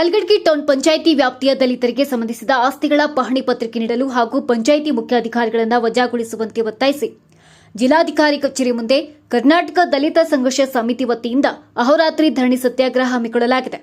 Kalghatgi town panchayat ವ್ಯಾಪ್ತಿಯ ದಲಿತರಿಗೆ ಸಂಬಂಧಿಸಿದ ಆಸ್ತಿಗಳ ಪಹಣಿ ಪತ್ರಿಕೆ ನೀಡಲು ಹಾಗೂ ಪಂಚಾಯಿತಿ ಮುಖ್ಯಾಧಿಕಾರಿಗಳನ್ನು ವಜಾಗೊಳಿಸುವಂತೆ ಒತ್ತಾಯಿಸಿ. ಜಿಲ್ಲಾಧಿಕಾರಿ ಕಚೇರಿ ಮುಂದೆ ಕರ್ನಾಟಕ ದಲಿತ ಸಂಘರ್ಷ ಸಮಿತಿ ವತಿಯಿಂದ ಅಹೋರಾತ್ರಿ ಧರಣಿ ಸತ್ಯಾಗ್ರಹ ಹಮ್ಮಿಕೊಳ್ಳಲಾಗಿದೆ.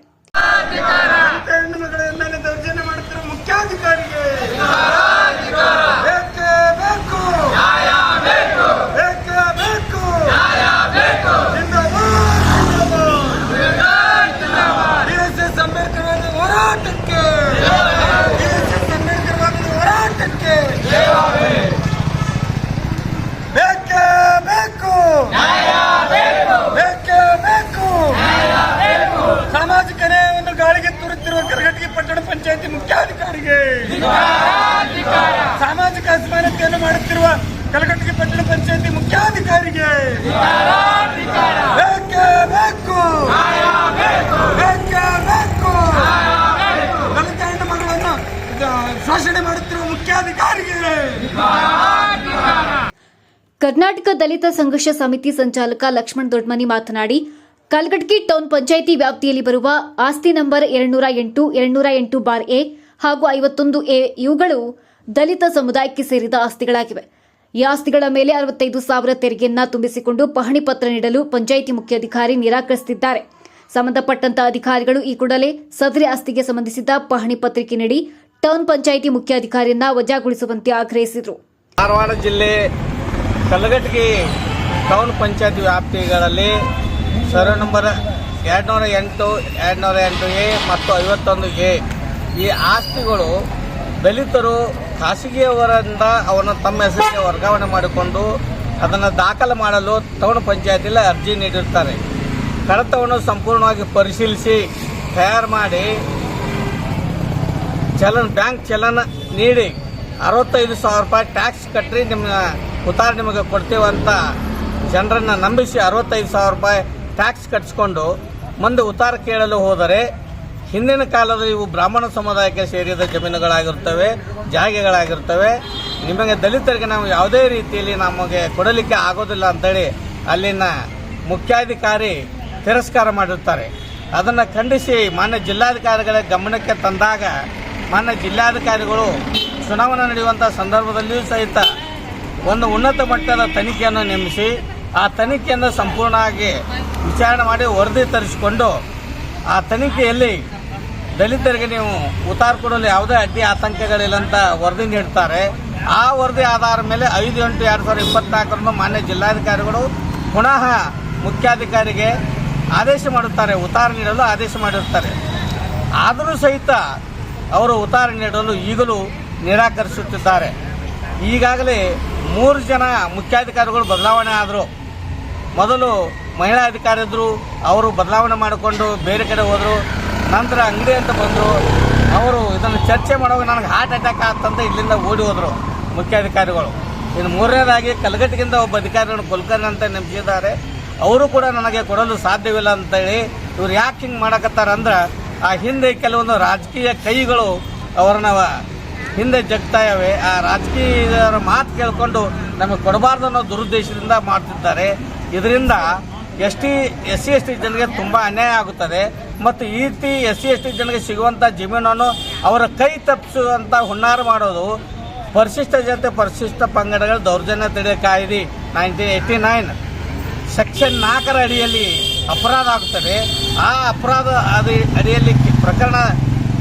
ಕರ್ನಾಟಕ ದಲಿತ ಸಂಘರ್ಷ ಸಮಿತಿ ಸಂಚಾಲಕ ಲಕ್ಷ್ಮಣ್ ದೊಡ್ಮನಿ ಮಾತನಾಡಿ ಕಲ್ಗಡ್ಗಿ ಟೌನ್ ಪಂಚಾಯಿತಿ ವ್ಯಾಪ್ತಿಯಲ್ಲಿ ಬರುವ ಆಸ್ತಿ ನಂಬರ್ ಎರಡ್ನೂರ ಎಂಟು ಎರಡ್ನೂರ ಎಂಟು ಬಾರ್ ಎ ಹಾಗೂ ಐವತ್ತೊಂದು ಎ ಇವುಗಳು ದಲಿತ ಸಮುದಾಯಕ್ಕೆ ಸೇರಿದ ಆಸ್ತಿಗಳಾಗಿವೆ. ಈ ಆಸ್ತಿಗಳ ಮೇಲೆ ಅರವತ್ತೈದು ಸಾವಿರ ತೆರಿಗೆಯನ್ನ ತುಂಬಿಸಿಕೊಂಡು ಪಹಣಿ ಪತ್ರ ನೀಡಲು ಪಂಚಾಯಿತಿ ಮುಖ್ಯಾಧಿಕಾರಿ ನಿರಾಕರಿಸುತ್ತಿದ್ದಾರೆ ಸಂಬಂಧಪಟ್ಟಂತ ಅಧಿಕಾರಿಗಳು ಈ ಕೂಡಲೇ ಸದರಿ ಆಸ್ತಿಗೆ ಸಂಬಂಧಿಸಿದ ಪಹಣಿ ಪತ್ರಿಕೆ ನೀಡಿ, ಟೌನ್ ಪಂಚಾಯಿತಿ ಮುಖ್ಯಾಧಿಕಾರಿಯನ್ನ ವಜಾಗೊಳಿಸುವಂತೆ ಆಗ್ರಹಿಸಿದರು. ಧಾರವಾಡ ಜಿಲ್ಲೆ ಕಲಘಟಗಿ ಟೌನ್ ಪಂಚಾಯತ್ ವ್ಯಾಪ್ತಿಗಳಲ್ಲಿ ಸರ್ವೆ ನಂಬರ್ ಎರಡ್ನೂರ ಎಂಟು ಎರಡ್ನೂರ ಎಂಟು ಎ ಮತ್ತು ಐವತ್ತೊಂದು ಎ. ಈ ಆಸ್ತಿಗಳು ದಲಿತರು ಖಾಸಗಿಯವರಿಂದ ಅವನ್ನು ತಮ್ಮ ಹೆಸರಿಗೆ ವರ್ಗಾವಣೆ ಮಾಡಿಕೊಂಡು ಅದನ್ನು ದಾಖಲು ಮಾಡಲು ಟೌನ್ ಪಂಚಾಯತಿಯಲ್ಲಿ ಅರ್ಜಿ ನೀಡಿರ್ತಾರೆ. ಕಡತವನ್ನು ಸಂಪೂರ್ಣವಾಗಿ ಪರಿಶೀಲಿಸಿ, ತಯಾರು ಮಾಡಿ, ಚಲನ್, ಬ್ಯಾಂಕ್ ಚಲನ ನೀಡಿ ಅರವತ್ತೈದು ಸಾವಿರ ರೂಪಾಯಿ ಟ್ಯಾಕ್ಸ್ ಕಟ್ಟಿ ನಿಮ್ಮ ಉತ್ತಾರ ನಿಮಗೆ ಕೊಡ್ತೀವಂತ ಜನರನ್ನು ನಂಬಿಸಿ ಅರವತ್ತೈದು ಸಾವಿರ ರೂಪಾಯಿ ಟ್ಯಾಕ್ಸ್ ಕಟ್ಸ್ಕೊಂಡು ಮುಂದೆ ಉತ್ತಾರ ಕೇಳಲು ಹೋದರೆ ಹಿಂದಿನ ಕಾಲದಲ್ಲಿ ಇವು ಬ್ರಾಹ್ಮಣ ಸಮುದಾಯಕ್ಕೆ ಸೇರಿದ ಜಮೀನುಗಳಾಗಿರ್ತವೆ, ಜಾಗೆಗಳಾಗಿರ್ತವೆ. ನಿಮಗೆ ದಲಿತರಿಗೆ ನಾವು ಯಾವುದೇ ರೀತಿಯಲ್ಲಿ ನಮಗೆ ಕೊಡಲಿಕ್ಕೆ ಆಗೋದಿಲ್ಲ ಅಂತೇಳಿ ಅಲ್ಲಿನ ಮುಖ್ಯಾಧಿಕಾರಿ ತಿರಸ್ಕಾರ ಮಾಡಿರ್ತಾರೆ ಅದನ್ನು ಖಂಡಿಸಿ ಮಾನ್ಯ ಜಿಲ್ಲಾಧಿಕಾರಿಗಳ ಗಮನಕ್ಕೆ ತಂದಾಗ ಮಾನ್ಯ ಜಿಲ್ಲಾಧಿಕಾರಿಗಳು ಚುನಾವಣೆ ನಡೆಯುವಂಥ ಸಂದರ್ಭದಲ್ಲಿಯೂ ಸಹಿತ ಒಂದು ಉನ್ನತ ಮಟ್ಟದ ತನಿಖೆಯನ್ನು ನೇಮಿಸಿ ಆ ತನಿಖೆಯನ್ನು ಸಂಪೂರ್ಣವಾಗಿ ವಿಚಾರಣೆ ಮಾಡಿ ವರದಿ ತರಿಸಿಕೊಂಡು ಆ ತನಿಖೆಯಲ್ಲಿ ದಲಿತರಿಗೆ ನೀವು ಉತ್ತಾರ ಕೊಡಲು ಯಾವುದೇ ಅಡ್ಡಿ ಆತಂಕಗಳಿಲ್ಲ ಅಂತ ವರದಿ ನೀಡ್ತಾರೆ. ಆ ವರದಿ ಆಧಾರ ಮೇಲೆ ಐದು ಎಂಟು ಎರಡು ಸಾವಿರದ ಇಪ್ಪತ್ನಾಲ್ಕರಂದು ಮಾನ್ಯ ಜಿಲ್ಲಾಧಿಕಾರಿಗಳು ಪುನಃ ಮುಖ್ಯಾಧಿಕಾರಿಗೆ ಆದೇಶ ಮಾಡುತ್ತಾರೆ, ಉತ್ತಾರ ನೀಡಲು ಆದೇಶ ಮಾಡಿರ್ತಾರೆ. ಆದರೂ ಸಹಿತ ಅವರು ಉತ್ತಾರ ನೀಡಲು ಈಗಲೂ ನಿರಾಕರಿಸುತ್ತಿದ್ದಾರೆ. ಈಗಾಗಲೇ ಮೂರು ಜನ ಮುಖ್ಯಾಧಿಕಾರಿಗಳು ಬದಲಾವಣೆ ಆದರು. ಮೊದಲು ಮಹಿಳಾ ಅಧಿಕಾರಿ ಇದ್ದರು ಅವರು ಬದಲಾವಣೆ ಮಾಡಿಕೊಂಡು ಬೇರೆ ಕಡೆ ಹೋದರು, ನಂತರ ಅಂಗಡಿ ಅಂತ ಬಂದರು. ಅವರು ಇದನ್ನು ಚರ್ಚೆ ಮಾಡುವಾಗ ನನಗೆ ಹಾರ್ಟ್ ಅಟ್ಯಾಕ್ ಆಗ್ತಂತ ಇಲ್ಲಿಂದ ಓಡಿ ಹೋದರು ಮುಖ್ಯಾಧಿಕಾರಿಗಳು. ಇನ್ನು ಮೂರನೇದಾಗಿ ಕಲಗಟ್ಟಿಗಿಂದ ಒಬ್ಬ ಅಧಿಕಾರಿಗಳು ಕುಲಕರ್ಣಿ ಅಂತ ನೆಮಿಸಿದ್ದಾರೆ. ಅವರು ಕೂಡ ನನಗೆ ಕೊಡಲು ಸಾಧ್ಯವಿಲ್ಲ ಅಂತೇಳಿ ಇವ್ರು ಯಾಕೆ ಹಿಂಗೆ ಮಾಡಕತ್ತಾರಂದ್ರೆ, ಆ ಹಿಂದೆ ಕೆಲವೊಂದು ರಾಜಕೀಯ ಕೈಗಳು ಅವರನ್ನ ಹಿಂದೆ ಜಗ್ತಾ ಇವೆ ಆ ರಾಜಕೀಯದವರ ಮಾತು ಕೇಳಿಕೊಂಡು ನಮಗೆ ಕೊಡಬಾರ್ದು ಅನ್ನೋ ದುರುದ್ದೇಶದಿಂದ ಮಾಡ್ತಿದ್ದಾರೆ. ಇದರಿಂದ S T, S C, S T ಜನರಿಗೆ ತುಂಬ ಅನ್ಯಾಯ ಆಗುತ್ತದೆ. ಮತ್ತು ಈ ರೀತಿ ಎಸ್ ಸಿ, ಎಸ್ ಟಿ ಜನರಿಗೆ ಸಿಗುವಂಥ ಜಮೀನನ್ನು ಅವರ ಕೈ ತಪ್ಪಿಸುವಂಥ ಹುನ್ನಾರ ಮಾಡೋದು ಪರಿಶಿಷ್ಟ ಜನತೆ, ಪರಿಶಿಷ್ಟ ಪಂಗಡಗಳ ದೌರ್ಜನ್ಯ ತಡೆ ಕಾಯ್ದೆ ನೈನ್ಟೀನ್ ಏಯ್ಟಿ ನೈನ್. ಸೆಕ್ಷನ್ ನಾಲ್ಕರ ಅಡಿಯಲ್ಲಿ ಅಪರಾಧ ಆಗುತ್ತದೆ. ಆ ಅಪರಾಧ ಅಡಿ ಅಡಿಯಲ್ಲಿ ಪ್ರಕರಣ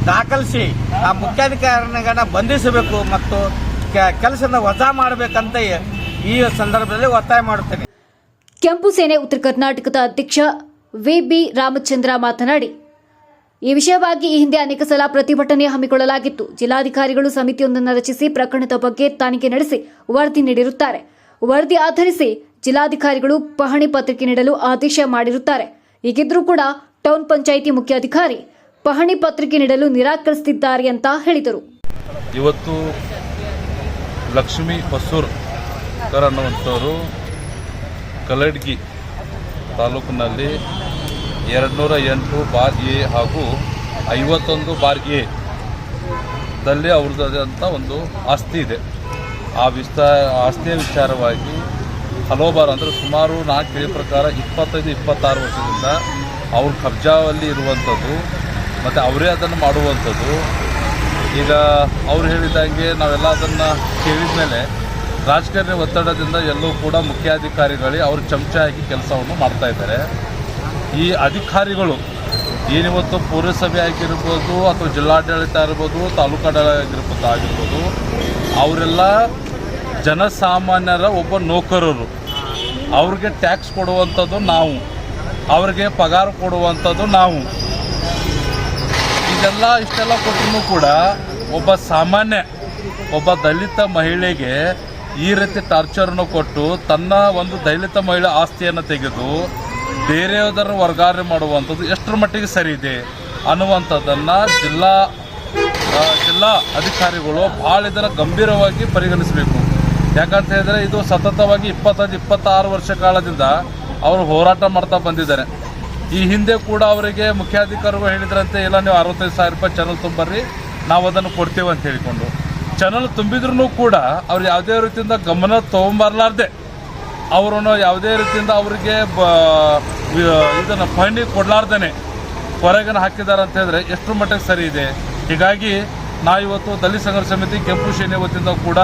ದಾಖಲಿಸಿ ಆ ಮುಖ್ಯಾಧಿಕಾರಿಗಳನ್ನ ಬಂಧಿಸಬೇಕು ಮತ್ತು ಕೆಲಸದ ವಜಾ ಮಾಡಬೇಕಂತ ಈ ಸಂದರ್ಭದಲ್ಲಿ ಒತ್ತಾಯ ಮಾಡುತ್ತೇನೆ. ಕೆಂಪು ಸೇನೆ ಉತ್ತರ ಕರ್ನಾಟಕದ ಅಧ್ಯಕ್ಷ ವಿ ಬಿ ರಾಮಚಂದ್ರ ಮಾತನಾಡಿ, ಈ ವಿಷಯವಾಗಿ ಈ ಹಿಂದೆ ಅನೇಕ ಸಲ ಪ್ರತಿಭಟನೆ ಹಮ್ಮಿಕೊಳ್ಳಲಾಗಿತ್ತು. ಜಿಲ್ಲಾಧಿಕಾರಿಗಳು ಸಮಿತಿಯೊಂದನ್ನು ರಚಿಸಿ ಪ್ರಕರಣದ ಬಗ್ಗೆ ತನಿಖೆ ನಡೆಸಿ ವರದಿ ನೀಡಿರುತ್ತಾರೆ. ವರದಿ ಆಧರಿಸಿ ಜಿಲ್ಲಾಧಿಕಾರಿಗಳು ಪಹಣಿ ಪತ್ರಿಕೆ ನೀಡಲು ಆದೇಶ ಮಾಡಿರುತ್ತಾರೆ. ಹೀಗಿದ್ರೂ ಕೂಡ ಟೌನ್ ಪಂಚಾಯಿತಿ ಮುಖ್ಯಾಧಿಕಾರಿ ಪಹಣಿ ಪತ್ರಿಕೆ ನೀಡಲು ನಿರಾಕರಿಸುತ್ತಿದ್ದಾರೆ ಅಂತ ಹೇಳಿದರು. ಇವತ್ತು ಲಕ್ಷ್ಮೀ ಹೊಸೂರ್ ಅನ್ನುವಂಥವರು ಕಲಡ್ಗಿ ತಾಲೂಕಿನಲ್ಲಿ ಎರಡುನೂರ ಎಂಟು ಬಾರ್ ಎ ಹಾಗೂ ಐವತ್ತೊಂದು ಬಾರ್ ಎ ದಲ್ಲಿ ಅವ್ರದ್ದಾದಂಥ ಒಂದು ಆಸ್ತಿ ಇದೆ. ಆ ವಿಸ್ತಾರ ಆಸ್ತಿಯ ವಿಚಾರವಾಗಿ ಹಲವು ಬಾರ್ ಅಂದರೆ ಸುಮಾರು ನಾಲ್ಕು ಪ್ರಕಾರ ಇಪ್ಪತ್ತೈದು, ಇಪ್ಪತ್ತಾರು ವರ್ಷದಿಂದ ಅವ್ರ ಕಬ್ಜಾವಲ್ಲಿ ಇರುವಂಥದ್ದು ಮತ್ತು ಅವರೇ ಅದನ್ನು ಮಾಡುವಂಥದ್ದು. ಈಗ ಅವ್ರು ಹೇಳಿದಂಗೆ ನಾವೆಲ್ಲ ಅದನ್ನು ಕೇಳಿದ ಮೇಲೆ ರಾಜಕಾರಣಿ ಒತ್ತಡದಿಂದ ಎಲ್ಲೂ ಕೂಡ ಮುಖ್ಯಾಧಿಕಾರಿಗಳೇ ಅವರು ಚಮಚ ಹಾಕಿ ಕೆಲಸವನ್ನು ಮಾಡ್ತಾ ಇದ್ದಾರೆ. ಈ ಅಧಿಕಾರಿಗಳು ಏನಿವತ್ತು ಪುರಸಭೆ ಆಗಿರ್ಬೋದು ಅಥವಾ ಜಿಲ್ಲಾಡಳಿತ ಇರ್ಬೋದು ತಾಲೂಕಾಡಳಿತ ಆಗಿರ್ಬೋದು ಆಗಿರ್ಬೋದು, ಅವರೆಲ್ಲ ಜನಸಾಮಾನ್ಯರ ಒಬ್ಬ ನೌಕರರು. ಅವ್ರಿಗೆ ಟ್ಯಾಕ್ಸ್ ಕೊಡುವಂಥದ್ದು ನಾವು. ಅವ್ರಿಗೆ ಪಗಾರ ಕೊಡುವಂಥದ್ದು ನಾವು. ಇದೆಲ್ಲ ಇಷ್ಟೆಲ್ಲ ಕೊಟ್ಟರು ಕೂಡ ಒಬ್ಬ ಸಾಮಾನ್ಯ, ಒಬ್ಬ ದಲಿತ ಮಹಿಳೆಗೆ ಈ ರೀತಿ ಟಾರ್ಚರ್ನ ಕೊಟ್ಟು ತನ್ನ ಒಂದು ದಲಿತ ಮಹಿಳೆ ಆಸ್ತಿಯನ್ನು ತೆಗೆದು ಬೇರೆಯವರ ವರ್ಗಾವಣೆ ಮಾಡುವಂಥದ್ದು ಎಷ್ಟರ ಮಟ್ಟಿಗೆ ಸರಿ ಇದೆ ಅನ್ನುವಂಥದ್ದನ್ನು ಜಿಲ್ಲಾ ಜಿಲ್ಲಾ ಅಧಿಕಾರಿಗಳು ಭಾಳ ಇದನ್ನು ಗಂಭೀರವಾಗಿ ಪರಿಗಣಿಸಬೇಕು. ಯಾಕಂತ ಹೇಳಿದ್ರೆ ಇದು ಸತತವಾಗಿ ಇಪ್ಪತ್ತೈದು, ಇಪ್ಪತ್ತಾರು ವರ್ಷ ಕಾಲದಿಂದ ಅವರು ಹೋರಾಟ ಮಾಡ್ತಾ ಬಂದಿದ್ದಾರೆ. ಈ ಹಿಂದೆ ಕೂಡ ಅವರಿಗೆ ಮುಖ್ಯಾಧಿಕಾರಿಗಳು ಹೇಳಿದ್ರಂತೆ, ಇಲ್ಲ, ನೀವು ಅರವತ್ತೈದು ಸಾವಿರ ರೂಪಾಯಿ ಚಾನಲ್ ತುಂಬರ್ರಿ ನಾವು ಅದನ್ನು ಕೊಡ್ತೇವೆ ಅಂತ ಹೇಳಿಕೊಂಡು. ಚಾನಲ್ ತುಂಬಿದ್ರೂ ಕೂಡ ಅವ್ರು ಯಾವುದೇ ರೀತಿಯಿಂದ ಗಮನ ತೊಗೊಂಬರ್ಲಾರ್ದೆ. ಅವರನ್ನು ಯಾವುದೇ ರೀತಿಯಿಂದ ಅವರಿಗೆ ಬ ಇದನ್ನು ಫಂಡಿ ಕೊಡಲಾರ್ದೇ ಹೊರಗನ್ನು ಹಾಕಿದ್ದಾರೆ ಅಂತ ಹೇಳಿದ್ರೆ ಎಷ್ಟು ಮಟ್ಟಿಗೆ ಸರಿ ಇದೆ? ಹೀಗಾಗಿ ನಾವಿವತ್ತು ದಲಿತ ಸಂಘರ್ಷ ಸಮಿತಿ ಕೆಂಪು ಸೇನೆ ವತಿಯಿಂದ ಕೂಡ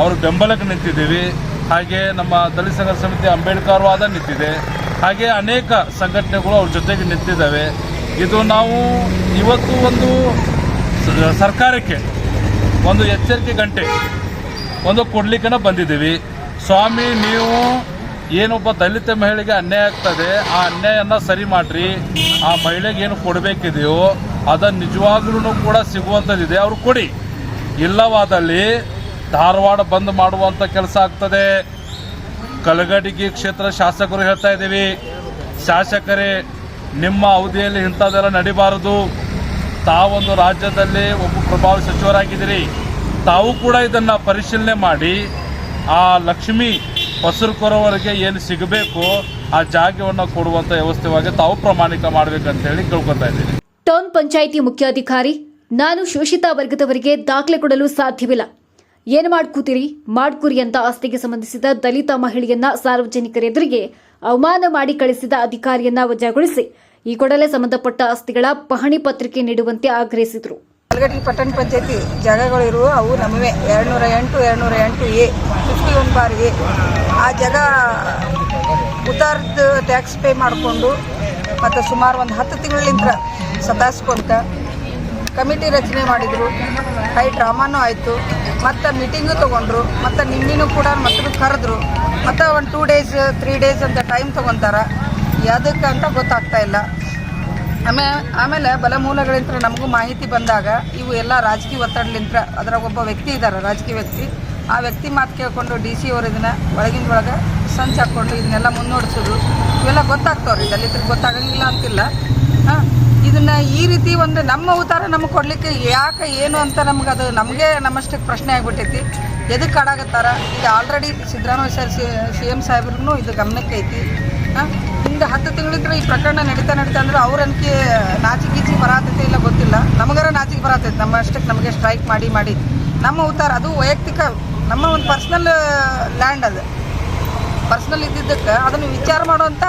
ಅವರು ಬೆಂಬಲಕ್ಕೆ ನಿಂತಿದ್ದೀವಿ. ಹಾಗೆ ನಮ್ಮ ದಲಿತ ಸಂಘರ್ಷ ಸಮಿತಿ ಅಂಬೇಡ್ಕರ್ ವಾದ ನಿಂತಿದೆ. ಹಾಗೆ ಅನೇಕ ಸಂಘಟನೆಗಳು ಅವ್ರ ಜೊತೆಗೆ ನಿಂತಿದ್ದಾವೆ. ಇದು ನಾವು ಇವತ್ತು ಒಂದು ಸರ್ಕಾರಕ್ಕೆ ಒಂದು ಎಚ್ಚರಿಕೆ ಗಂಟೆ, ಒಂದು ಕೊಡ್ಲಿಕ್ಕೆ ಬಂದಿದ್ದೀವಿ. ಸ್ವಾಮಿ, ನೀವು ಏನೊಬ್ಬ ದಲಿತ ಮಹಿಳೆಗೆ ಅನ್ಯಾಯ ಆಗ್ತದೆ, ಆ ಅನ್ಯಾಯನ ಸರಿ ಮಾಡ್ರಿ. ಆ ಮಹಿಳೆಗೆ ಏನು ಕೊಡಬೇಕಿದೆಯೋ ಅದನ್ನು ನಿಜವಾಗ್ಲೂ ಕೂಡ ಸಿಗುವಂಥದ್ದಿದೆ. ಅವ್ರು ಕೊಡಿ. ಇಲ್ಲವಾದಲ್ಲಿ ಧಾರವಾಡ ಬಂದ್ ಮಾಡುವಂಥ ಕೆಲಸ ಆಗ್ತದೆ. ಕಲಗಡಿಗೆ ಕ್ಷೇತ್ರ ಶಾಸಕರು ಹೇಳ್ತಾ ಇದ್ದೀವಿ, ಶಾಸಕರೇ, ನಿಮ್ಮ ಅವಧಿಯಲ್ಲಿ ಇಂಥದ್ದೆಲ್ಲ ನಡಿಬಾರದು. ತಾವೊಂದು ರಾಜ್ಯದಲ್ಲಿ ಒಬ್ಬ ಪ್ರಭಾವಿ ಸಚಿವರಾಗಿದ್ದೀರಿ. ತಾವು ಕೂಡ ಇದನ್ನು ಪರಿಶೀಲನೆ ಮಾಡಿ, ಆ ಲಕ್ಷ್ಮಿ ಹೊಸರುಕೊರವರಿಗೆ ಏನು ಸಿಗಬೇಕು, ಆ ಜಾಗವನ್ನು ಕೊಡುವಂಥ ವ್ಯವಸ್ಥೆವಾಗಿ ತಾವು ಪ್ರಾಮಾಣಿಕ ಮಾಡಬೇಕಂತ ಹೇಳಿ ಕೇಳ್ಕೊತಾ ಇದ್ದೀನಿ ಟೌನ್ ಪಂಚಾಯಿತಿ ಮುಖ್ಯಾಧಿಕಾರಿ, ನಾನು ಶೋಷಿತ ವರ್ಗದವರಿಗೆ ದಾಖಲೆ ಕೊಡಲು ಸಾಧ್ಯವಿಲ್ಲ. ಏನು ಮಾಡ್ಕೂತೀರಿ? ಮಾಡ್ಕೂರಿ ಅಂತ ಆಸ್ತಿಗೆ ಸಂಬಂಧಿಸಿದ ದಲಿತ ಮಹಿಳೆಯನ್ನ ಸಾರ್ವಜನಿಕರ ಎದುರಿಗೆ ಅವಮಾನ ಮಾಡಿ ಕಳಿಸಿದ ಅಧಿಕಾರಿಯನ್ನ ವಜಾಗೊಳಿಸಿ ಈ ಕೂಡಲೇ ಸಂಬಂಧಪಟ್ಟ ಆಸ್ತಿಗಳ ಪಹಣಿ ಪತ್ರಿಕೆ ನೀಡುವಂತೆ ಆಗ್ರಹಿಸಿದರು. ಕಲ್ಗಟ್ಟಿ ಪಟ್ಟಣ ಪಂಚಾಯತಿ ಜಾಗಗಳಿರುವ ಅವು ನಮ್ಮವೇ. ಎರಡುನೂರ ಎಂಟು ಎರಡುನೂರ ಎಂಟು A fifty one bar A. ಆ ಜಾಗ ಉತ್ತಾರದ ಟ್ಯಾಕ್ಸ್ ಪೇ ಮಾಡಿಕೊಂಡು ಮತ್ತು ಸುಮಾರು ಒಂದು ಹತ್ತು ತಿಂಗಳಿಂದ ಸತಾಯಿಸ್ಕೊಂತ ಕಮಿಟಿ ರಚನೆ ಮಾಡಿದರು. ಹೈ ಡ್ರಾಮಾನೂ ಆಯಿತು. ಮತ್ತು ಮೀಟಿಂಗು ತೊಗೊಂಡ್ರು. ಮತ್ತು ನಿನ್ನಿನೂ ಕೂಡ ಮತ್ತೆ ಕರೆದ್ರು. ಮತ್ತು ಒಂದು ಟೂ ಡೇಸ್ ತ್ರೀ ಡೇಸ್ ಅಂತ ಟೈಮ್ ತೊಗೊತಾರೆ. ಯಾವುದಕ್ಕೆ ಅಂತ ಗೊತ್ತಾಗ್ತಾ ಇಲ್ಲ. ಆಮೇಲೆ ಆಮೇಲೆ ಬಲಮೂಲಗಳಿಂದ ನಮಗೂ ಮಾಹಿತಿ ಬಂದಾಗ ಇವು ಎಲ್ಲ ರಾಜಕೀಯ ಒತ್ತಡಲಿಂತ ಅದರಾಗ ಒಬ್ಬ ವ್ಯಕ್ತಿ ಇದ್ದಾರೆ ರಾಜಕೀಯ ವ್ಯಕ್ತಿ. ಆ ವ್ಯಕ್ತಿ ಮಾತು ಕೇಳಿಕೊಂಡು ಡಿ ಸಿ ಅವರು ಇದನ್ನು ಒಳಗಿಂದ ಒಳಗೆ ಸಂಚ್ ಹಾಕ್ಕೊಂಡು ಇದನ್ನೆಲ್ಲ ಮುನ್ನೋಡಿಸೋದು. ಇವೆಲ್ಲ ಗೊತ್ತಾಗ್ತಾವ್ರಿ. ದಲಿತರಿಗೆ ಗೊತ್ತಾಗಂಗಿಲ್ಲ ಅಂತಿಲ್ಲ. ಇದನ್ನ ಈ ರೀತಿ ಒಂದು ನಮ್ಮ ಅವತಾರ ನಮಗೆ ಕೊಡ್ಲಿಕ್ಕೆ ಯಾಕೆ ಏನು ಅಂತ ನಮ್ಗೆ ಅದು ನಮಗೆ ನಮ್ಮಷ್ಟಕ್ಕೆ ಪ್ರಶ್ನೆ ಆಗ್ಬಿಟ್ಟೈತಿ. ಎದಕ್ಕೆ ಆಡಾಗತ್ತಾರ ಈಗ already Siddaramaiah sir C M ಸಾಹೇಬ್ರಿಗೂ ಇದು ಗಮನಕ್ಕೆ ಐತಿ ಹಾಂ? ಹಿಂದೆ ಹತ್ತು ತಿಂಗಳಿಂದ ಈ ಪ್ರಕರಣ ನಡೀತಾ ನಡೀತಾ ಅಂದ್ರೆ ಅವ್ರ ಅನ್ಕೆ ಗೀಚಿ ಬರಾತೈತೆ ಇಲ್ಲ ಗೊತ್ತಿಲ್ಲ. ನಮಗಾರ ನಾಚಿಕೆ ಬರತೈತೆ. ನಮ್ಮ ಅಷ್ಟಕ್ಕೆ ನಮಗೆ ಸ್ಟ್ರೈಕ್ ಮಾಡಿ ಮಾಡಿ. ನಮ್ಮ ಅವತಾರ ಅದು ವೈಯಕ್ತಿಕ, ನಮ್ಮ ಒಂದು ಪರ್ಸ್ನಲ್ ಲ್ಯಾಂಡ್ ಅದು. ಪರ್ಸ್ನಲ್ ಇದ್ದಿದ್ದಕ್ಕೆ ಅದನ್ನು ವಿಚಾರ ಮಾಡುವಂಥ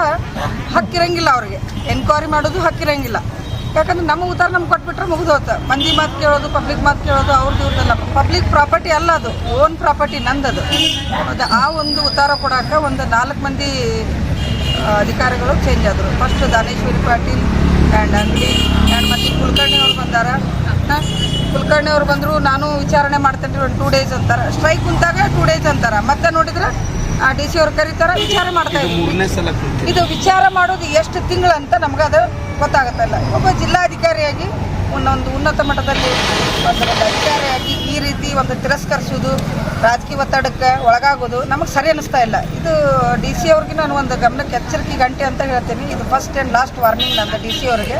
ಹಕ್ಕಿರಂಗಿಲ್ಲ ಅವ್ರಿಗೆ. ಎನ್ಕ್ವೈರಿ ಮಾಡೋದು ಹಕ್ಕಿರಂಗಿಲ್ಲ. ಯಾಕಂದ್ರೆ ನಮ್ಮ ಉತ್ತರ ನಮ್ಗೆ ಕೊಟ್ಬಿಟ್ರೆ ಮುಗಿದೋತ ಮಂದಿ ಮಾತು ಕೇಳೋದು ಪಬ್ಲಿಕ್ ಮಾತು ಕೇಳೋದು ಅವ್ರದ್ದು ಇವ್ರದ್ದೆಲ್ಲ ಪಬ್ಲಿಕ್ ಪ್ರಾಪರ್ಟಿ ಅಲ್ಲ ಅದು. ಓನ್ ಪ್ರಾಪರ್ಟಿ ನಂದದು. ಅದು ಆ ಒಂದು ಉತ್ತರ ಕೊಡೋಕೆ ಒಂದು ನಾಲ್ಕು ಮಂದಿ ಅಧಿಕಾರಿಗಳು ಚೇಂಜ್ ಆದರು. First Daneshwari Patil and Angadi and ಮತ್ತು ಕುಲಕರ್ಣಿ ಅವ್ರು ಬಂದಾರ. ಕುಲಕರ್ಣಿ ಅವ್ರು ಬಂದರು, ನಾನು ವಿಚಾರಣೆ ಮಾಡ್ತೇನೆ ಒಂದು ಟೂ ಡೇಸ್ ಅಂತಾರೆ. ಸ್ಟ್ರೈಕ್ ಕುಂತಾಗ ಟೂ ಡೇಸ್ ಅಂತಾರೆ. ಮತ್ತೆ ನೋಡಿದ್ರೆ ಆ ಡಿ ಸಿ ಅವ್ರು ಕರೀತಾರ ವಿಚಾರ ಮಾಡ್ತಾ ಇದ್ದೀವಿ. ಇದು ವಿಚಾರ ಮಾಡೋದು ಎಷ್ಟು ತಿಂಗಳು ಅಂತ ನಮ್ಗೆ ಅದು ಗೊತ್ತಾಗುತ್ತಲ್ಲ. ಒಬ್ಬ ಜಿಲ್ಲಾಧಿಕಾರಿಯಾಗಿ ಒಂದೊಂದು ಉನ್ನತ ಮಟ್ಟದಲ್ಲಿ ಒಂದು ಒಂದು ಅಧಿಕಾರಿಯಾಗಿ ಈ ರೀತಿ ಒಂದು ತಿರಸ್ಕರಿಸೋದು ರಾಜಕೀಯ ಒತ್ತಡಕ್ಕೆ ಒಳಗಾಗೋದು ನಮಗೆ ಸರಿ ಅನಿಸ್ತಾ ಇಲ್ಲ. ಇದು ಡಿ ಸಿ ಅವ್ರಿಗೆ ನಾನು ಒಂದು ಗಮನಕ್ಕೆ ಎಚ್ಚರಿಕೆ ಗಂಟೆ ಅಂತ ಹೇಳ್ತೀನಿ. ಇದು ಫಸ್ಟ್ ಆ್ಯಂಡ್ ಲಾಸ್ಟ್ ವಾರ್ನಿಂಗ್ ನಂದು ಡಿ ಸಿ ಅವರಿಗೆ.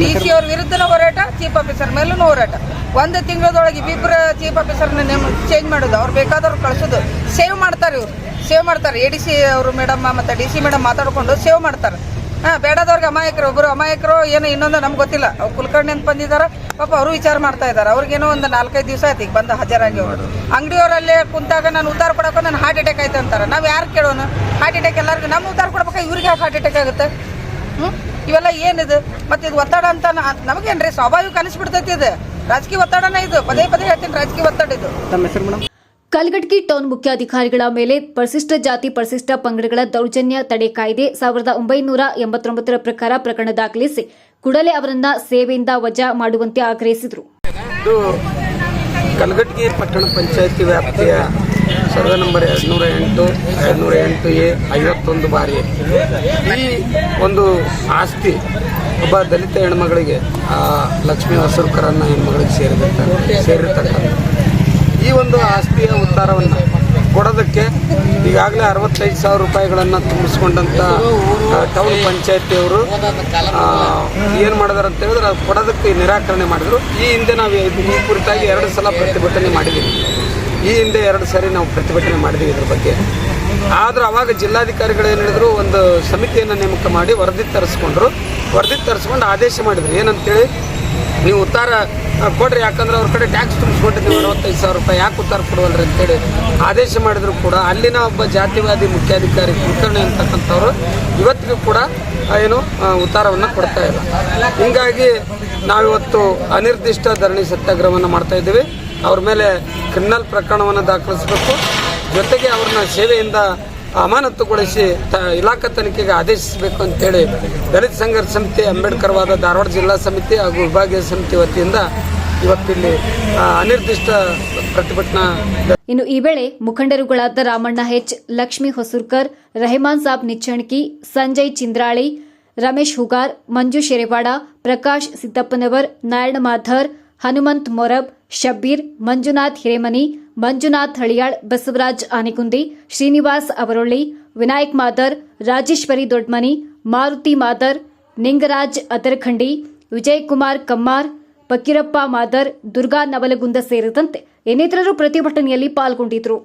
ಡಿ ಸಿ ಅವ್ರ ವಿರುದ್ಧನೂ ಹೋರಾಟ ಚೀಫ್ ಆಫೀಸರ್ ಮೇಲೂ ಹೋರಾಟ. ಒಂದು ತಿಂಗಳದೊಳಗೆ ಇಬ್ಬಿಬ್ಬರ ಚೀಫ್ ಆಫೀಸರ್ನ ನೇಮ್ ಚೇಂಜ್ ಮಾಡೋದು. ಅವ್ರು ಬೇಕಾದವ್ರು ಕಳಿಸೋದು. ಸೇವ್ ಮಾಡ್ತಾರೆ ಇವ್ರು. ಸೇವ್ ಮಾಡ್ತಾರೆ. ಎ ಡಿ ಸಿ ಅವರು ಮೇಡಮ್ ಮತ್ತು ಡಿ ಸಿ ಮೇಡಮ್ ಮಾತಾಡಿಕೊಂಡು ಸೇವ್ ಮಾಡ್ತಾರೆ. ಹಾಂ, ಬೇಡದವ್ರಿಗೆ ಅಮಾಯಕರು. ಒಬ್ಬರು ಅಮಾಯಕರು, ಏನೋ ಇನ್ನೊಂದು ನಮ್ಗೆ ಗೊತ್ತಿಲ್ಲ. ಅವ್ರು ಕುಲಕರ್ಣಿ ಅಂತ ಬಂದಿದ್ದಾರೆ ಪಾಪ ಅವರು ವಿಚಾರ ಮಾಡ್ತಾ ಇದ್ದಾರೆ ಅವ್ರಿಗೇನೋ ಒಂದು ನಾಲ್ಕೈದು ದಿವಸ ಆಯ್ತು. ಈಗ ಬಂದು ಹಾಜರಾಗಿ ಅವರು. ಅಂಗಡಿಯವರಲ್ಲೇ ಕುಂತಾಗ ನಾನು ಉತ್ತಾರ ಕೊಡೋಕೆ ನಾನು ಹಾರ್ಟ್ ಅಟ್ಯಾಕ್ ಆಯ್ತು ಅಂತಾರೆ. ನಾವು ಯಾರು ಕೇಳೋಣ ಹಾರ್ಟ್ ಅಟ್ಯಾಕ್ ಎಲ್ಲರಿಗೂ ನಮ್ಮ ಉತ್ತಾರ ಕೊಡ್ಬೇಕಾ? ಇವ್ರಿಗೆ ಯಾಕೆ ಹಾರ್ಟ್ ಅಟ್ಯಾಕ್ ಆಗುತ್ತೆ? ಹ್ಮ್? ಇವೆಲ್ಲ ಏನಿದು? ಮತ್ತೆ ಇದು ಒತ್ತಡ ಅಂತ ನಮಗೇನ್ರಿ? ಸ್ವಾಭಾವಿಕ ಅನಿಸ್ಬಿಡ್ತೈತಿ ಇದು. ರಾಜಕೀಯ ಒತ್ತಡನೇ ಇದು. ಪದೇ ಪದೇ ಹೇಳ್ತೀನಿ ರಾಜಕೀಯ ಒತ್ತಡ ಇದು. ಕಲಘಟಕಿ ಟೌನ್ ಮುಖ್ಯಾಧಿಕಾರಿಗಳ ಮೇಲೆ ಪರಿಶಿಷ್ಟ ಜಾತಿ ಪರಿಶಿಷ್ಟ ಪಂಗಡಗಳ ದೌರ್ಜನ್ಯ ತಡೆ ಕಾಯ್ದೆ ಸಾವಿರದ ಒಂಬೈನೂರ ಎಂಬತ್ತೊಂಬತ್ತರ ಪ್ರಕಾರ ಪ್ರಕರಣ ದಾಖಲಿಸಿ ಕೂಡಲೇ ಅವರನ್ನ ಸೇವೆಯಿಂದ ವಜಾ ಮಾಡುವಂತೆ ಆಗ್ರಹಿಸಿದರು. ಇದು ಪಟ್ಟಣ ಪಂಚಾಯತಿ ವ್ಯಾಪ್ತಿಯ ಸರ್ವೆ ನಂಬರ್ ಎರಡುನೂರ ಎಂಟು ಎರಡುನೂರ ಎಂಟು ಎ, ಐವತ್ತೊಂದು ಬಾರಿ. ಈ ಒಂದು ಆಸ್ತಿ ಒಬ್ಬ ದಲಿತ ಹೆಣ್ಮಗಳಿಗೆ ಲಕ್ಷ್ಮಿ ಹೊಸೂರ್ಕರನ್ನ ಹೆಣ್ಮಗಳಿಗೆ ಸೇರಿದಿರ್ತಾರೆ ಸೇರಿರ್ತಕ್ಕಂಥ ಈ ಒಂದು ಆಸ್ತಿಯ ಉತ್ತಾರವನ್ನು ಕೊಡೋದಕ್ಕೆ ಈಗಾಗಲೇ ಅರವತ್ತೈದು ಸಾವಿರ ರೂಪಾಯಿಗಳನ್ನು ತುಂಬಿಸ್ಕೊಂಡಂಥ ಟೌನ್ ಪಂಚಾಯತಿಯವರು ಏನು ಮಾಡಿದಾರೆ ಅಂತ ಹೇಳಿದ್ರೆ ಕೊಡೋದಕ್ಕೆ ನಿರಾಕರಣೆ ಮಾಡಿದರು. ಈ ಹಿಂದೆ ನಾವು ಈ ಕುರಿತಾಗಿ ಎರಡು ಸಲ ಪ್ರತಿಭಟನೆ ಮಾಡಿದ್ದೀವಿ. ಈ ಹಿಂದೆ ಎರಡು ಸಾರಿ ನಾವು ಪ್ರತಿಭಟನೆ ಮಾಡಿದ್ದೀವಿ ಇದ್ರ ಬಗ್ಗೆ. ಆದ್ರೆ ಅವಾಗ ಜಿಲ್ಲಾಧಿಕಾರಿಗಳು ಏನು ಹೇಳಿದ್ರು, ಒಂದು ಸಮಿತಿಯನ್ನು ನೇಮಕ ಮಾಡಿ ವರದಿ ತರಿಸ್ಕೊಂಡ್ರು. ವರದಿ ತರಿಸ್ಕೊಂಡು ಆದೇಶ ಮಾಡಿದ್ರು. ಏನಂತೇಳಿ, ನೀವು ಉತ್ತಾರ ಕೊಡ್ರಿ, ಯಾಕಂದ್ರೆ ಅವ್ರ ಕಡೆ ಟ್ಯಾಕ್ಸ್ ತುಂಬಿಸ್ಕೊಂಡಿದ್ದೀವಿ ಅರವತ್ತೈದು ಸಾವಿರ ರೂಪಾಯಿ. ಯಾಕೆ ಉತ್ತಾರ ಕೊಡುವಲ್ರಿ ಅಂತೇಳಿ ಆದೇಶ ಮಾಡಿದ್ರು ಕೂಡ. ಅಲ್ಲಿನ ಒಬ್ಬ ಜಾತಿವಾದಿ ಮುಖ್ಯಾಧಿಕಾರಿ ಕುಲಕರ್ಣಿ ಅಂತಕ್ಕಂಥವ್ರು ಇವತ್ತಿಗೂ ಕೂಡ ಏನು ಉತ್ತಾರವನ್ನು ಕೊಡ್ತಾ ಇಲ್ಲ. ಹೀಗಾಗಿ ನಾವಿವತ್ತು ಅನಿರ್ದಿಷ್ಟ ಧರಣಿ ಸತ್ಯಾಗ್ರಹವನ್ನು ಮಾಡ್ತಾ ಇದ್ದೀವಿ. ಅವ್ರ ಮೇಲೆ ಕ್ರಿಮಿನಲ್ ಪ್ರಕರಣವನ್ನು ದಾಖಲಿಸಬೇಕು. ಜೊತೆಗೆ ಅವ್ರನ್ನ ಸೇವೆಯಿಂದ ಅಮಾನತುಗೊಳಿಸಿ ತ ಇಲಾಖಾ ತನಿಖೆಗೆ ಆದೇಶಿಸಬೇಕು ಅಂತೇಳಿ ದಲಿತ ಸಂಘರ್ಷ ಸಮಿತಿ ಅಂಬೇಡ್ಕರ್ವಾದ ಧಾರವಾಡ ಜಿಲ್ಲಾ ಸಮಿತಿ ಹಾಗೂ ವಿಭಾಗೀಯ ಸಮಿತಿ ವತಿಯಿಂದ ಇವತ್ತಿಲ್ಲಿ ಅನಿರ್ದಿಷ್ಟ ಪ್ರತಿಭಟನಾ ಇನ್ನು ಈ ವೇಳೆ ಮುಖಂಡರುಗಳಾದ ರಾಮಣ್ಣ ಹೆಚ್ ಲಕ್ಷ್ಮಿ ಹೊಸೂರ್ಕರ್, ರೆಹಮಾನ್ ಸಾಬ್ ನಿಚ್ಚಣಕಿ, ಸಂಜಯ್ ಚಿಂದ್ರಾಳಿ, ರಮೇಶ್ ಹುಗಾರ್, ಮಂಜು ಶೆರೆವಾಡ, ಪ್ರಕಾಶ್ ಸಿದ್ದಪ್ಪನವರ್, ನಾರಾಯಣ ಮಾಧರ್ ಹನುಮಂತ್ ಮೊರಬ್, ಶಬ್ಬೀರ್, ಮಂಜುನಾಥ್ ಹಿರೇಮನಿ, ಮಂಜುನಾಥ್ ಹಳಿಯಾಳ್, ಬಸವರಾಜ್ ಆನೆಗುಂದಿ ಶ್ರೀನಿವಾಸ್ ಅವರೊಳ್ಳಿ, ವಿನಾಯಕ್ ಮಾದರ್, ರಾಜೇಶ್ವರಿ ದೊಡ್ಮನಿ, ಮಾರುತಿ ಮಾದರ್, ನಿಂಗರಾಜ್ ಅದರಖಂಡಿ, ವಿಜಯಕುಮಾರ್ ಕಮ್ಮಾರ್, ಫಕೀರಪ್ಪ ಮಾದರ್, ದುರ್ಗಾ ನವಲಗುಂದ ಸೇರಿದಂತೆ ಇನ್ನಿತರರು ಪ್ರತಿಭಟನೆಯಲ್ಲಿ ಪಾಲ್ಗೊಂಡಿದ್ದರು